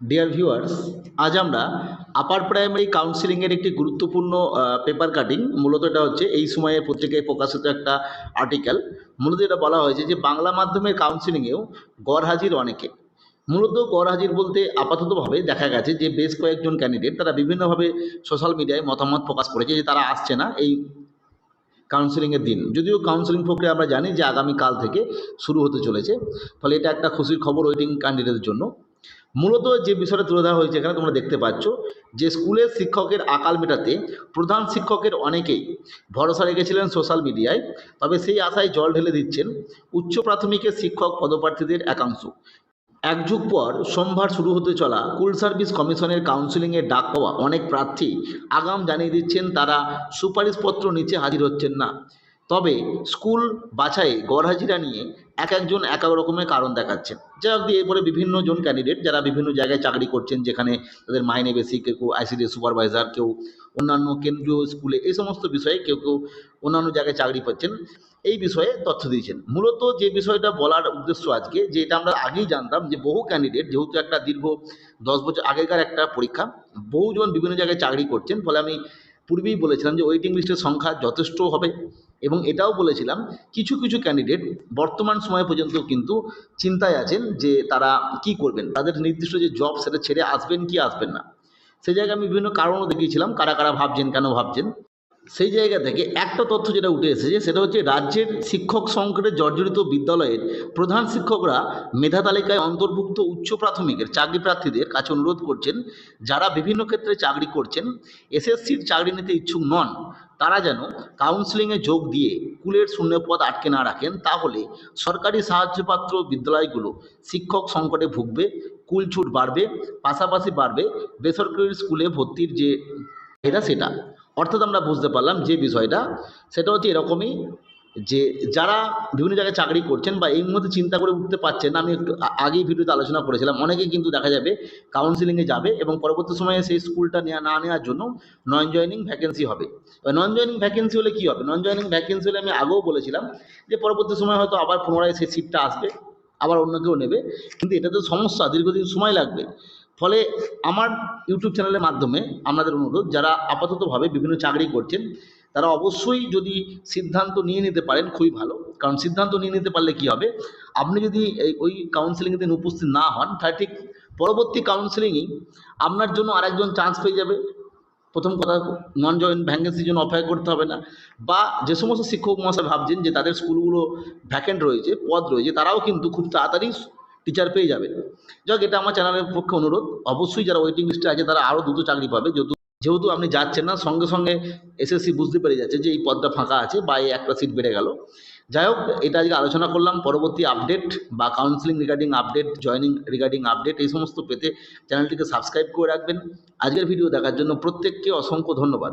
Dear viewers আজ আমরা upper primary কাউন্সিলিংয়ের একটি গুরুত্বপূর্ণ পেপার কাটিং মূলত এটা হচ্ছে এই সময়ে পত্রিকায় প্রকাশিত একটা আর্টিকেল মূলত এটা বলা হয়েছে যে বাংলা মাধ্যমের কাউন্সিলিংয়েও গড় হাজির অনেকে। মূলত গড় হাজির বলতে আপাততভাবে দেখা গেছে যে বেশ কয়েকজন ক্যান্ডিডেট তারা বিভিন্নভাবে সোশ্যাল মিডিয়ায় মতামত প্রকাশ করেছে যে তারা আসছে না এই কাউন্সিলিংয়ের দিন। যদিও কাউন্সিলিং প্রক্রিয়া আমরা জানি যে আগামীকাল থেকে শুরু হতে চলেছে। ফলে এটা একটা খুশির খবর ওয়েটিং ক্যান্ডিডেটের জন্য। মূলত যে বিষয়টা তুলে ধরা হয়েছে এখানে তোমরা দেখতে পাচ্ছ যে স্কুলের শিক্ষকের আকাল মেটাতে প্রধান শিক্ষকের অনেকেই ভরসা রেখেছিলেন সোশ্যাল মিডিয়ায় তবে সেই আশায় জল ঢেলে দিচ্ছেন উচ্চ প্রাথমিকের শিক্ষক পদপ্রার্থীদের একাংশ। এক যুগ পর সোমবার শুরু হতে চলা কুল সার্ভিস কমিশনের কাউন্সিলিংয়ে ডাক পাওয়া অনেক প্রার্থী আগাম জানিয়ে দিচ্ছেন তারা সুপারিশপত্র নিচে হাজির হচ্ছেন না। তবে স্কুল বাছাইয়ে গড়হাজিরা নিয়ে এক একজন এক এক রকমের কারণ দেখাচ্ছেন। যা অব্দি এরপরে বিভিন্ন জন ক্যান্ডিডেট যারা বিভিন্ন জায়গায় চাকরি করছেন, যেখানে তাদের মাইনে বেশি, কেউ কেউ আইসিডি সুপারভাইজার কেউ অন্যান্য কেন্দ্রীয় স্কুলে, এই সমস্ত বিষয়ে কেউ কেউ অন্যান্য জায়গায় চাকরি পাচ্ছেন, এই বিষয়ে তথ্য দিয়েছেন। মূলত যে বিষয়টা বলার উদ্দেশ্য আজকে, যে এটা আমরা আগেই জানতাম যে বহু ক্যান্ডিডেট যেহেতু একটা দীর্ঘ দশ বছর আগেকার একটা পরীক্ষা, বহুজন বিভিন্ন জায়গায় চাকরি করছেন, ফলে আমি পূর্বেই বলেছিলাম যে ওয়েটিং লিস্টের সংখ্যা যথেষ্ট হবে। এবং এটাও বলেছিলাম, কিছু কিছু ক্যান্ডিডেট বর্তমান সময় পর্যন্ত কিন্তু চিন্তায় আছেন যে তারা কি করবেন। তাদের নির্দিষ্ট যে জব সেটা ছেড়ে আসবেন কি আসবেন না। সে জায়গায় আমি বিভিন্ন কারণও দেখিয়েছিলাম, কারা কারা ভাবছেন, কেন ভাবছেন। সেই জায়গা থেকে একটা তথ্য যেটা উঠে এসেছে, সেটা হচ্ছে রাজ্যের শিক্ষক সংকটে জর্জরিত বিদ্যালয়ের প্রধান শিক্ষকরা মেধা তালিকায় অন্তর্ভুক্ত উচ্চ প্রাথমিকের চাকরি প্রার্থীদের কাছে অনুরোধ করছেন, যারা বিভিন্ন ক্ষেত্রে চাকরি করছেন, এসএসসির চাকরি নিতে ইচ্ছুক নন, তারা যেন কাউন্সিলিংয়ে যোগ দিয়ে কুলের শূন্যপদ আটকে না রাখেন, তাহলে সরকারি সাহায্যপাত্র বিদ্যালয়গুলো শিক্ষক সংকটে ভুগবে, কুল ছুট বাড়বে, পাশাপাশি বাড়বে বেসরকারি স্কুলে ভর্তির যে এটা সেটা। অর্থাৎ আমরা বুঝতে পারলাম যে বিষয়টা, সেটা হচ্ছে এরকমই যে যারা বিভিন্ন জায়গায় চাকরি করছেন বা এই মুহূর্তে চিন্তা করে উঠতে পারছেন আমি একটু আগেই ভিডিওতে আলোচনা করেছিলাম, অনেকেই কিন্তু দেখা যাবে কাউন্সিলিংয়ে যাবে এবং পরবর্তী সময়ে সেই স্কুলটা নেওয়া না নেওয়ার জন্য নন জয়নিং ভ্যাকেন্সি হবে। নন জয়নিং ভ্যাকেন্সি হলে কী হবে? নন জয়নিং ভ্যাকেন্সি হলে আমি আগেও বলেছিলাম যে পরবর্তী সময় হয়তো আবার পুনরায় সেই সিটটা আসবে, আবার অন্য কেউ নেবে। কিন্তু এটা তো সমস্যা, দীর্ঘদিন সময় লাগবে। ফলে আমার ইউটিউব চ্যানেলের মাধ্যমে আপনাদের অনুরোধ, যারা আপাততভাবে বিভিন্ন চাকরি করছেন, তারা অবশ্যই যদি সিদ্ধান্ত নিয়ে নিতে পারেন, খুবই ভালো। কারণ সিদ্ধান্ত নিয়ে নিতে পারলে কি হবে? আপনি যদি ওই কাউন্সিলিং দিন উপস্থিত না হন, তাহলে ঠিক পরবর্তী কাউন্সিলিংয়েই আপনার জন্য আরেকজন চান্স পেয়ে যাবে। প্রথম কথা নন জয়েন্ট ভ্যাকেন্সির জন্য অপেক্ষা করতে হবে না। বা যে সমস্ত শিক্ষক মহাশয় ভাবছেন যে তাদের স্কুলগুলো ভ্যাকেন্ট রয়েছে, পদ রয়েছে, তারাও কিন্তু খুব তাড়াতাড়ি টিচার পেয়ে যাবে যাক, এটা আমার চ্যানেলের পক্ষে অনুরোধ। অবশ্যই যারা ওয়েটিং লিস্টে আছে, তারা আরও দ্রুত চাকরি পাবে। যেহেতু যেহেতু আপনি যাচ্ছেন না, সঙ্গে সঙ্গে এসএসসি বুঝতে পেরে যাচ্ছে যে এই পদটা ফাঁকা আছে বা এই একটা সিট বেড়ে গেল। যাই হোক, এটা আজকে আলোচনা করলাম। পরবর্তী আপডেট বা counselling regarding update joining regarding update এই সমস্ত পেতে চ্যানেলটিকে সাবস্ক্রাইব করে রাখবেন। আজকের ভিডিও দেখার জন্য প্রত্যেককে অসংখ্য ধন্যবাদ।